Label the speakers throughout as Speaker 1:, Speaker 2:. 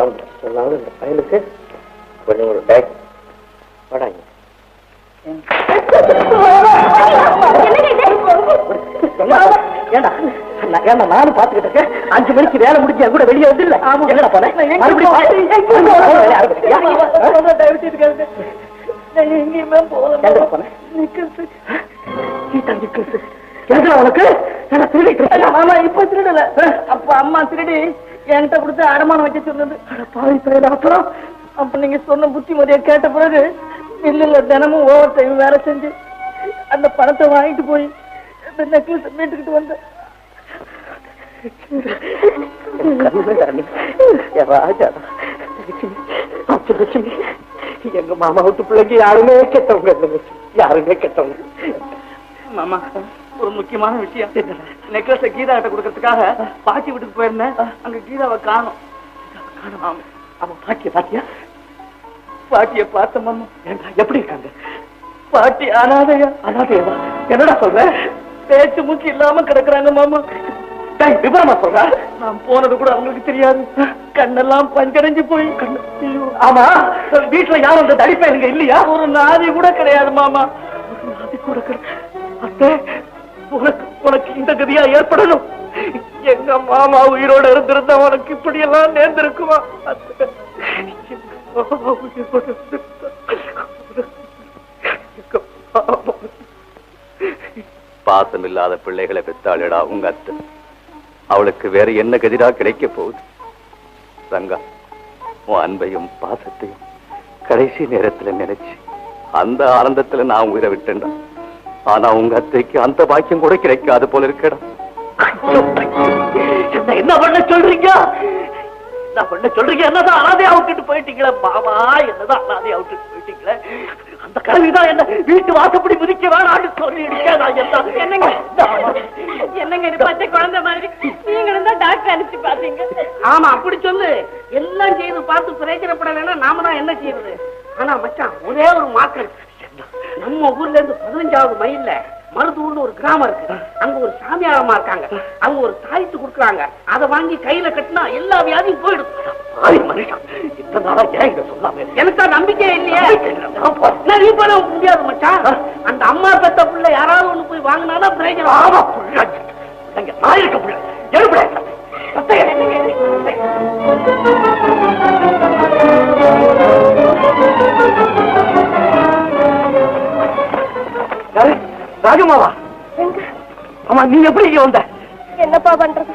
Speaker 1: சொன்னாலும் இந்த பையனுக்கு கொஞ்சம் ஒரு பேக் நானும் பாத்துக்கிட்டு இருக்கேன். அஞ்சு மணிக்கு வேலை முடிஞ்சு என் கூட வெளியே வந்து இல்ல எங்கடா போனேன் உனக்கு? திருடிட்டு
Speaker 2: ஆமா இப்ப திருடல. அப்ப அம்மா திருடி. என்கிட்ட கொடுத்து அடமானம் வைக்க சொன்னது
Speaker 1: பாவி பையன் அப்புறம்
Speaker 2: அப்ப நீங்க சொன்ன புத்தி முறையை கேட்ட பிறகு இல்ல தினமும் ஓவர் டைம் வேலை செஞ்சு அந்த பணத்தை வாங்கிட்டு போய் இந்த நெக்லஸ் மீட்டுக்கிட்டு வந்தேன்
Speaker 1: எங்க மாமா விட்டு பிள்ளைக்கு யாருமே கெட்டவங்க யாருமே கெட்டவங்க
Speaker 2: மாமா ஒரு முக்கியமான விஷயம். நெக்லஸ கீதா கிட்ட கொடுக்கறதுக்காக பாட்டி வீட்டுக்கு போயிருந்தேன். அங்க கீதாவை காணும்.
Speaker 1: அவன் பாக்கிய பாக்கியா
Speaker 2: பாட்டிய பார்த்த மாமா.
Speaker 1: எப்படி இருக்காங்க?
Speaker 2: பாட்டி அனாதையா?
Speaker 1: அனாதையவா? என்னடா சொல்ற?
Speaker 2: பேச்சு மூச்சு இல்லாம கிடக்குறாங்க மாமா.
Speaker 1: விவரமா சொல்ற?
Speaker 2: நான் போனது கூட அவங்களுக்கு தெரியாது. கண்ணெல்லாம் பஞ்சடைஞ்சு போய். ஐயோ,
Speaker 1: ஆமா வீட்டுல யாரும் அந்த தடிப்பையனுங்க இல்லையா?
Speaker 2: ஒரு நாதி கூட கிடையாது மாமா.
Speaker 1: அது கூட கிடை- அத்தை, உனக்கு உனக்கு இந்த கதியா ஏற்படணும்? எங்க மாமா உயிரோட இருந்திருந்தா உனக்கு இப்படி எல்லாம் நேர்ந்திருக்குமா?
Speaker 3: பாசம் இல்லாத பிள்ளைகளை பெத்தாளடா உங்க அத்தை. அவளுக்கு வேற என்ன கதிரா கிடைக்க போகுது? ரங்கா உன் அன்பையும் பாசத்தையும் கடைசி நேரத்துல நினைச்சு அந்த ஆனந்தத்துல நான் உயிரை விட்டேன்டா. ஆனா உங்க அத்தைக்கு அந்த பாக்கியம் கூட கிடைக்காது போல இருக்கடா.
Speaker 1: ஐயோ, என்ன என்ன பண்ண சொல்றீங்க? என்ன பண்ண சொல்றீங்க? என்னதான் அனாதையா விட்டுட்டு போயிட்டீங்களே மாமா என்னதான் அனாதையா விட்டுட்டு போயிட்டீங்களே? அந்த கல்விதான் என்ன வீட்டு வாசப்படி மிதிக்க வேணாம்னு சொல்லி
Speaker 4: என்னங்க? என்னங்க இது பச்சை குழந்தை மாதிரி? நீங்களும் தான் டாக்டர் அனுப்பிச்சு பாத்தீங்க
Speaker 2: ஆமா அப்படி சொல்லு. எல்லாம் செய்து பார்த்து பிரயோஜனப்படலைன்னா நாம தான் என்ன செய்யறது? ஆனா மச்சான் ஒரே ஒரு மாற்றம். நம்ம ஊர்ல இருந்து பதினஞ்சாவது மைல்ல மருதூர்னு ஒரு கிராமம் இருக்கு. அங்க ஒரு சாமியாரமா இருக்காங்க. அவங்க ஒரு தாயத்து கொடுக்குறாங்க. அதை வாங்கி கையில கட்டினா எல்லா வியாதியும் போயிடும். எனக்கு நம்பிக்கை இல்லையே. முடியாது மச்சான்? அந்த அம்மா பெத்த புள்ள யாராவது ஒண்ணு போய் வாங்கினாதான் பிரயோஜனம்.
Speaker 1: ராஜமாவா? ஆமா நீ எப்படி இங்க வந்த?
Speaker 4: என்னப்பா பண்றது?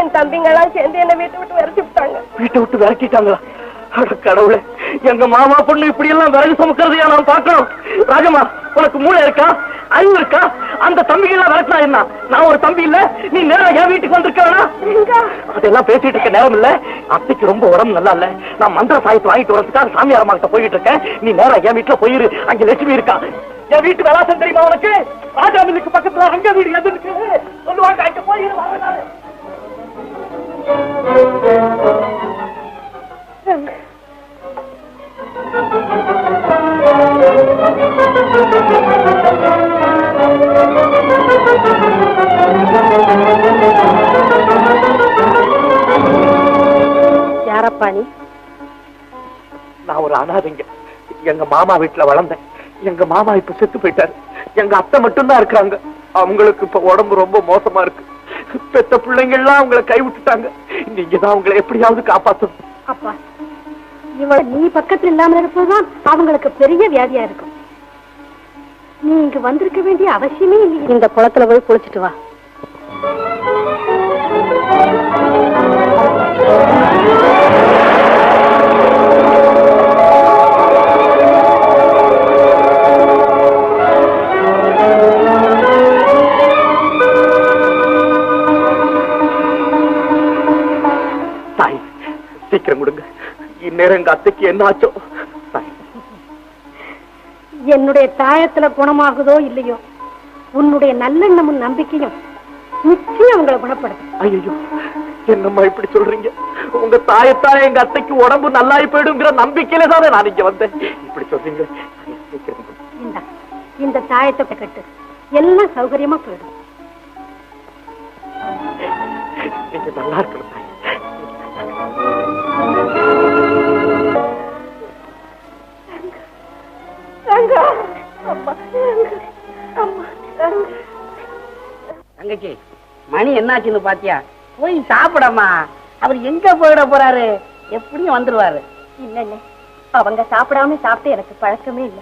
Speaker 4: என் தம்பிங்க எல்லாம் சேர்ந்து என்ன வீட்டை விட்டு விரட்டி விட்டாங்க.
Speaker 1: வீட்டை விட்டு விரட்டிட்டாங்களா? கடவுளே. எங்க மாமா பொண்ணு இப்படி எல்லாம் விறகு சுமக்கிறதையா நான் பார்க்கணும். ராஜமா உனக்கு மூளை இருக்கா? அறிவு இருக்கா? அந்த தம்பிகள் எல்லாம் விரட்டினா என்ன? நான் ஒரு தம்பி இல்ல நீ நேரா என் வீட்டுக்கு வந்திருக்கா அதெல்லாம் பேசிட்டு இருக்க நேரம் இல்ல. அத்தைக்கு ரொம்ப உடம்பு நல்லா இல்ல. நான் மந்திர சாயத்தை வாங்கிட்டு வரதுக்காக சாமியார் கிட்ட போயிட்டு இருக்கேன். நீ நேரா என் வீட்டுல போயிரு. அங்க லட்சுமி இருக்கா? என் வீட்டு விலாசம் தெரியுமா உனக்கு? ராஜா மில்லுக்கு பக்கத்துல அங்க வீடு எது இருக்கு? சொல்லுவாங்க அங்க போயிரு எங்க மாமா வீட்டுல வளர்ந்தேன். எங்க மாமா இப்ப செத்து போயிட்டாரு. எங்க அத்தை மட்டும்தான் இருக்காங்க அவங்களுக்கு இப்ப உடம்பு ரொம்ப மோசமா இருக்கு. பெத்த பிள்ளைங்க எல்லாம் அவங்கள கைவிட்டுட்டாங்க நீங்க தான் அவங்களை எப்படியாவது காப்பாத்தணும்.
Speaker 4: அப்பா இவள நீ பக்கத்துல இல்லாம இருப்பதுதான் அவங்களுக்கு பெரிய வியாதியா இருக்கும். நீ இங்க வந்திருக்க வேண்டிய அவசியமே இல்லை இந்த குளத்துல போய் குளிச்சிட்டு வா.
Speaker 1: சீக்கிரம் கொடுங்க. இந்நேரம் எங்க அத்தைக்கு என்ன ஆச்சோ
Speaker 4: என்னுடைய தாயத்துல குணமாகுதோ இல்லையோ? உன்னுடைய நல்லெண்ணமும் நம்பிக்கையும் நிச்சயம் உங்களை குணப்படுத்தும்.
Speaker 1: ஐயோ என்னம்மா இப்படி சொல்றீங்க? உங்க தாயத்தால எங்க அத்தைக்கு உடம்பு நல்லாயி போயிடுங்கிற நம்பிக்கையில தானே நான் இங்க வந்தேன். இப்படி சொல்றீங்க?
Speaker 4: இந்த தாயத்தை கட்டு எல்லாம் சௌகரியமா போயிடும்.
Speaker 1: நீங்க நல்லா இருக்கணும்
Speaker 2: மணி என்னாச்சுன்னு பாத்தியா? போய் சாப்பிடமா அவர் எங்க போயிட போறாரு? எப்படியும் வந்துருவாரு.
Speaker 4: இல்ல இல்ல. அவங்க சாப்பிடாம சாப்பிட்டு எனக்கு பழக்கமே இல்ல.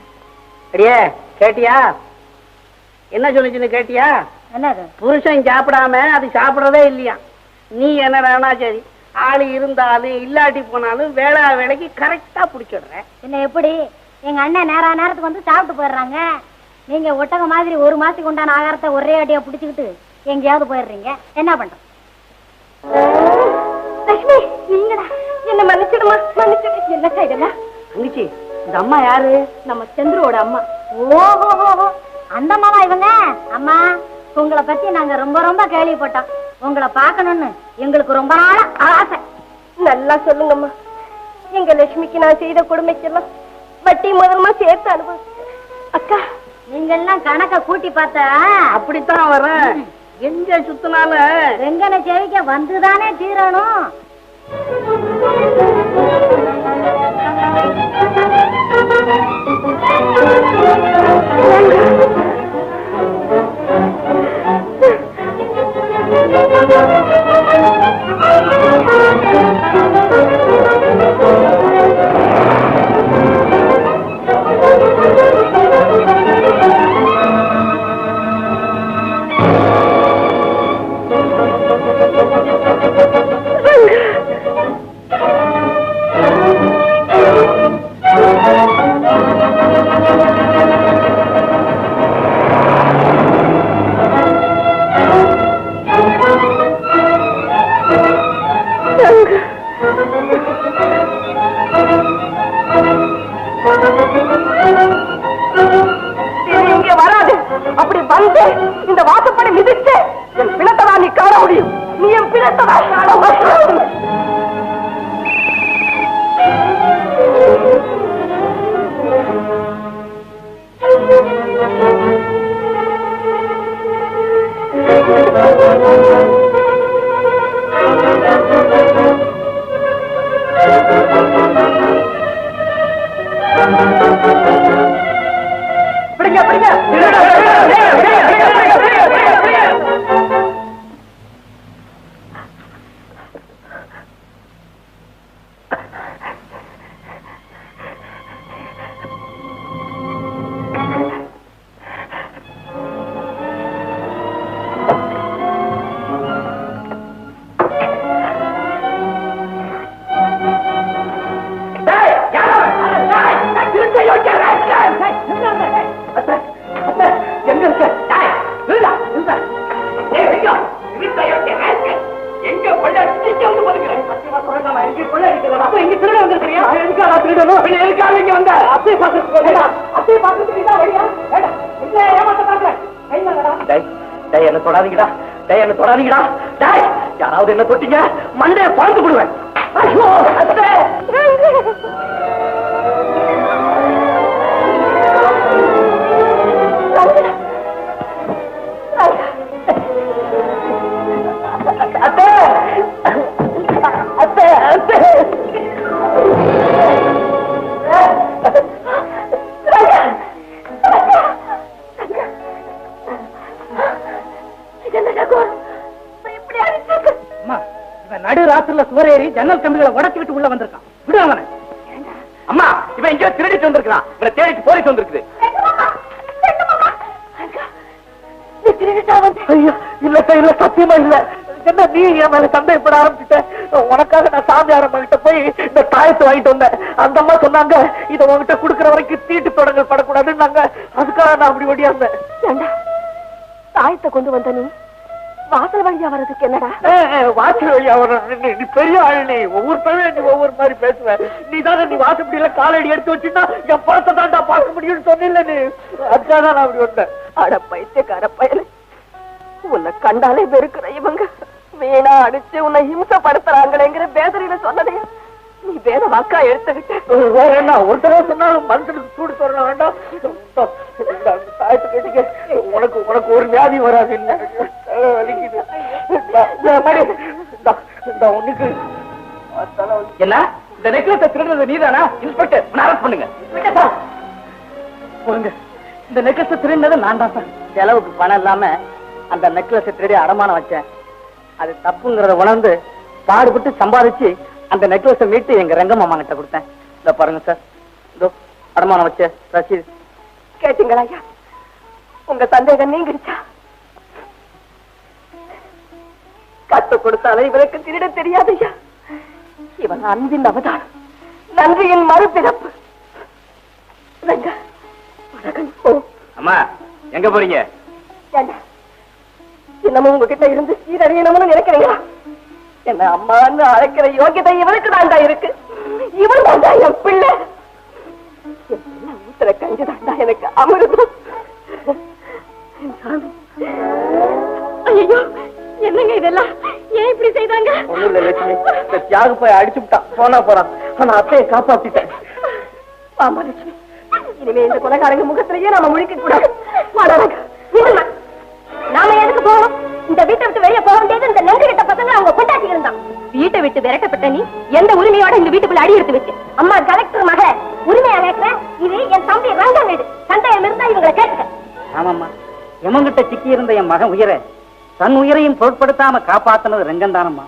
Speaker 2: அடியே கேட்டியா? என்ன சொல்லுச்சுன்னு கேட்டியா? புருஷன் சாப்பிடாம அது சாப்பிடறதே இல்லையா? நீ என்னடானா சரி ஆளு இருந்தாலும் இல்லாட்டி போனாலும் வேளா வேலைக்கு கரெக்டா புடிச்சிடுற.
Speaker 4: என்ன எப்படி? எங்க அண்ணன் நேரா நேரத்துக்கு வந்து சாப்பிட்டு போயிடுறாங்க. நீங்க ஒட்டக மாதிரி ஒரு மாசத்துக்கு உண்டான ஆகாரத்தை ஒரே அடியா புடிச்சுக்கிட்டு எங்கேயாவது போயிடுறீங்க. என்ன பண்றோம் லட்சுமி நீங்கடா. என்ன மன்னிச்சிடுமா? மன்னிச்சிடு. என்ன இதெல்லாம்
Speaker 2: தங்கச்சி இந்த அம்மா யாரு?
Speaker 4: நம்ம சந்துருவோட அம்மா. ஓஹோ அந்த அம்மாவா இவங்க? அம்மா உங்களை பத்தி நாங்க ரொம்ப ரொம்ப கேள்விப்பட்டோம். உங்களை பார்க்கணும்னு எங்களுக்கு ரொம்ப நாளா ஆசை.
Speaker 5: நல்லா சொல்லுங்கம்மா. எங்க லட்சுமிக்கு நான் செய்த கொடுமைக்கெல்லாம் வட்டி முதல்மா சேர்த்து அனுபவிச்சேன் அக்கா.
Speaker 4: நீங்க எல்லாம் கணக்க கூட்டி பார்த்தா?
Speaker 2: அப்படித்தான் வரேன் எங்க சுத்தினால?
Speaker 4: வெங்கன செவிக்க வந்துதானே தீரணும்.
Speaker 5: இது
Speaker 1: Tôi đã sai đâu தொடாதீங்கடா. டேய் என்ன தொடாதீங்கடா. டேய் யாராவது என்ன தொட்டீங்க மண்டே பறந்து விடுவேன் ஐயோ ராத்திரில சுவர் ஏறி ஜன்னல் கம்பிகளை உடச்சு விட்டு உள்ள வந்திருக்கான். விடு அவனை. அம்மா இவன் எங்கேயோ திருடிட்டு வந்திருக்கான் இவனை தேடிட்டு போலீஸ் வந்திருக்குது. ஐயோ இல்ல இல்ல சத்தியமா இல்ல. என்ன நீ என் மேல சந்தேகப்பட ஆரம்பிச்சுட்ட? உனக்காக நான் சாமியாரம் கிட்ட போய் இந்த தாயத்தை வாங்கிட்டு வந்தேன். அந்த அம்மா சொன்னாங்க இதை உன்கிட்ட குடுக்கற வரைக்கும் தீட்டு தொடங்கள் படக்கூடாதுன்னாங்க. அதுக்காக நான் அப்படி
Speaker 5: ஏண்டா? தாயத்தை கொண்டு வந்த நீ? வாசல் வழியா வர்றதுக்கு என்னடா?
Speaker 1: வாசல் வழியா வர நீ பெரிய ஆள் நீ ஒவ்வொரு தடவையும் நீ ஒவ்வொரு மாதிரி பேசுவ. நீ தானே நீ வாசப்படியில காலடி எடுத்து வச்சுன்னா என் பழத்தை தாண்டா பார்க்க முடியும்னு சொன்னில்ல நீ. அதுக்காக தான் நான் அப்படி வந்தேன்.
Speaker 5: அட பைத்தியக்கார பயலே. உன்னை கண்டாலே வெறுக்கிற இவங்க. வீணா அடிச்சு உன்னை ஹிம்சப்படுத்துறாங்களேங்கிற வேதனையில சொன்னதே நீ வேற வாக்கா எடுத்துக்கிட்ட.
Speaker 1: வேற என்ன ஒரு தடவை சொன்னாலும் மனுஷனுக்கு சூடு சொல்ல வேண்டாம். உனக்கு உனக்கு ஒரு வியாதி வராது என்ன? வலிக்குது. உனக்கு என்ன? இந்த நெக்லஸை திருடுறது நீதானா? இன்ஸ்பெக்டர் அரெஸ்ட் பண்ணுங்க. பொறுங்க. இந்த நெக்லஸை திருடினது நான் தான் சார்.
Speaker 2: செலவுக்கு பணம் இல்லாம அந்த நெக்லஸ் திருடி அடமானம் வச்சேன்.
Speaker 6: அது தப்புங்கிறத உணர்ந்து பாடுபட்டு சம்பாதிச்சு அந்த நெக்லஸை மீட்டு எங்க ரங்கம்மா கிட்ட கொடுத்தேன். இத பாருங்க சார் இதோ அடமானம் வச்ச ரசீது.
Speaker 5: கேட்டீங்களா ஐயா? உங்க சந்தேகம் நீங்கிடுச்சா? கத்து கொடுத்தாலும் இவனுக்கு திருட தெரியாது ஐயா. இவன் அன்பின் அவதாரம். நன்றியின் மறுபிறப்பு.
Speaker 7: அம்மா எங்க போறீங்க?
Speaker 5: இன்னமும் உங்ககிட்ட இருந்து சீரழியணும்னு நினைக்கிறீங்களா? என்ன அம்மான்னு அழைக்கிற யோகியதை இவனுக்கு தாண்டா இருக்கு. இவன் தாண்டா என் பிள்ளை. ஊத்துற கஞ்சி தாண்டா எனக்கு அமிர்தம். ஐயோ என்னங்க இதெல்லாம்? ஏன் இப்படி செய்தாங்க?
Speaker 6: தியாக போய் அடிச்சு விட்டான் போனா போறான். ஆனா அத்தையை காப்பாத்திட்டேன்
Speaker 5: ஆமா லட்சுமி. இனிமே இந்த கொலைகாரங்க முகத்திலேயே நாம முழிக்க கூடாது நாம எதுக்கு போகணும்? இந்த வீட்டை விட்டு வெளியே போக வேண்டியது இந்த நன்றி கிட்ட பசங்க அவங்க கொண்டாட்டி இருந்தான் வீட்டை விட்டு விரட்டப்பட்ட நீ எந்த உரிமையோட இந்த வீட்டுக்குள்ள அடி எடுத்து வச்சு அம்மா கலெக்டர் மக உரிமையா கேட்கிறேன்? இது என் தம்பி ரங்க வீடு. சந்தேகம் இருந்தா இவங்களை கேட்டுக்க.
Speaker 6: ஆமாம்மா. எமங்கிட்ட சிக்கி இருந்த என் மகன் உயிரை தன் உயிரையும் பொருட்படுத்தாம காப்பாத்தினது ரெங்கந்தானம்மா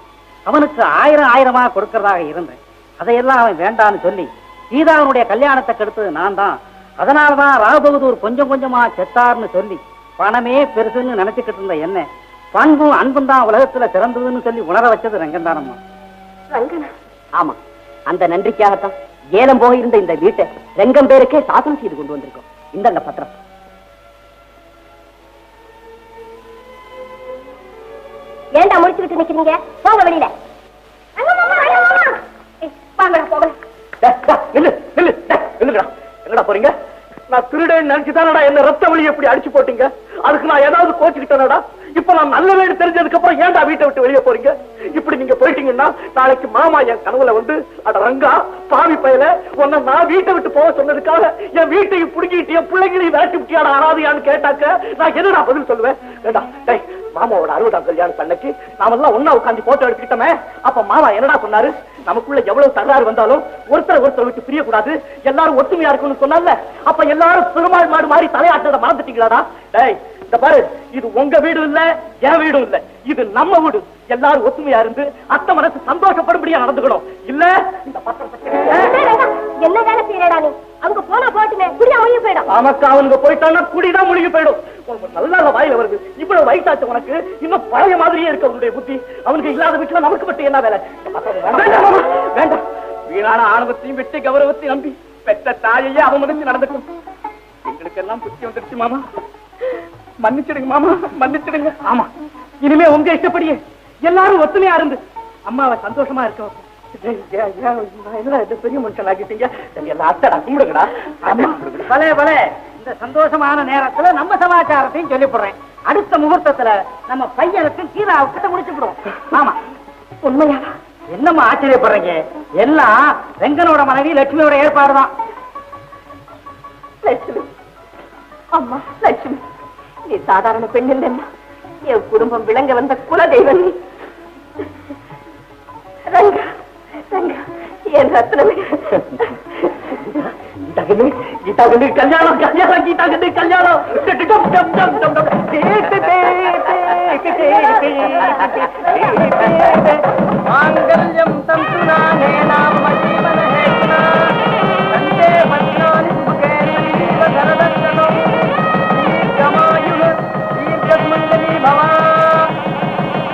Speaker 6: அவனுக்கு ஆயிரம் ஆயிரமா கொடுக்கறதாக இருந்தேன். அதையெல்லாம் அவன் வேண்டான்னு சொல்லி சீதாவனுடைய கல்யாணத்தை கெடுத்தது நான் தான். அதனாலதான் ராபகதூர் கொஞ்சம் கொஞ்சமா செத்தார்னு சொல்லி பணமே பெருசுன்னு நினைச்சுக்கிட்டு இருந்த என்ன பண்பும் அன்பும் தான் உலகத்துல சிறந்ததுன்னு சொல்லி உணர வச்சது ரெங்கந்தானம்மா.
Speaker 5: ரங்கனா?
Speaker 8: ஆமா. அந்த நன்றிக்காகத்தான் ஏலம் போக இருந்த இந்த வீட்டை ரெங்கம் பேருக்கே சாசனம் செய்து கொண்டு வந்திருக்கோம். இந்தங்க பத்திரம்.
Speaker 5: ஏன்டா முடிச்சுக்கிட்டு நிக்கிறீங்க? போங்க வெளியில.
Speaker 6: எங்கடா போறீங்க? நான் நினைச்சுதானடா என்ன ரத்த வழி எப்படி அடிச்சு போட்டீங்க? அதுக்கு நான் ஏதாவது கோச்சுக்கிட்டேனடா? இப்ப நான் நல்ல வீடு தெரிஞ்சதுக்கு அப்புறம் ஏன்டா வீட்டை விட்டு வெளியே போறீங்க? இப்படி நீங்க போயிட்டீங்கன்னா நாளைக்கு மாமா என் கனவுல வந்து அட ரங்கா பாவி பயல உன்னை நான் வீட்டை விட்டு போக சொன்னதுக்காக என் வீட்டையும் புடுங்கிட்டு என் பிள்ளைங்களையும் விரட்டி விட்டியாடா அனாதையான்னு கேட்டாக்க நான் என்னடா பதில் சொல்லுவேன்? ஏண்டா டேய் மாமாவோட அறுபதாம் கல்யாணம் பண்ணக்கு நாமெல்லாம் ஒண்ணா உட்காந்து போட்டோ எடுத்துக்கிட்டோமே? அப்ப மாமா என்னடா சொன்னாரு? நமக்குள்ள எவ்வளவு தகராறு வந்தாலும் ஒருத்தர் ஒருத்தர் விட்டு பிரியக்கூடாது. எல்லாரும் ஒத்துமையா இருக்கணும்னு சொன்னால அப்ப எல்லாரும் பெருமாள் மாடு மாதிரி தலையாட்டத மறந்துட்டீங்களாடா? டேய் இந்த பாரு உங்க வீடு இல்ல என் வீடும் இல்ல. இது நம்ம வீடு. எல்லாரும் ஒத்துமையா இருந்து அத்தை மனசு சந்தோஷப்படும்படியா நடந்துக்கணும். இல்ல இந்த
Speaker 5: என்ன வேலை செய்யறடா நீ? அவங்க போனா போட்டுமே குடியா மொழி போயிடும்.
Speaker 6: ஆமாக்கா அவனுங்க போயிட்டான்னா குடிதான் முழுகி போயிடும். உனக்கு நல்ல வாயில வருது. இவ்வளவு வயசாச்சு உனக்கு. இன்னும் பழைய மாதிரியே இருக்கு அவனுடைய புத்தி. அவனுக்கு இல்லாத வீட்டுல நமக்கு மட்டும் என்ன வேலை? வேண்டாம். வீணான ஆணவத்தையும் வெட்டி கௌரவத்தையும் நம்பி பெற்ற தாயையே அவமதிச்சு நடந்துக்கும் எங்களுக்கு எல்லாம் புத்தி வந்துருச்சு மாமா. மன்னிச்சிடுங்க மாமா மன்னிச்சிடுங்க. ஆமா இனிமே உங்க இஷ்டப்படியே எல்லாரும் ஒத்துமையா இருந்து அம்மாவை சந்தோஷமா இருக்க பெரிய மனுஷன் ஆகிட்டீங்க அத்தடா கும்பிடுங்கடா. அம்மா பலே பலே இந்த சந்தோஷமான நேரத்துல நம்ம சமாச்சாரத்தையும் சொல்லிப்படுறேன். அடுத்த முகூர்த்தத்துல நம்ம பையனுக்கு கீழாவுக்கிட்ட முடிச்சுக்கிடுவோம். ஆமா.
Speaker 5: உண்மையா?
Speaker 6: என்னம்மா ஆச்சரியப்படுறீங்க? எல்லாம் வெங்கனோட மனைவி லட்சுமியோட ஏற்பாடுதான்.
Speaker 5: லட்சுமி. அம்மா லட்சுமி.
Speaker 6: నీ సాధారణ పెళ్ళిందమ్మా ఏ కుటుంబం విళంగవంత కుల దైవన్ని ఏం రత్నమే గీతాగండి కళ్యాణం కళ్యాణం గీతాగండి కళ్యాణం మాంగళ్యం తంతునా నేనా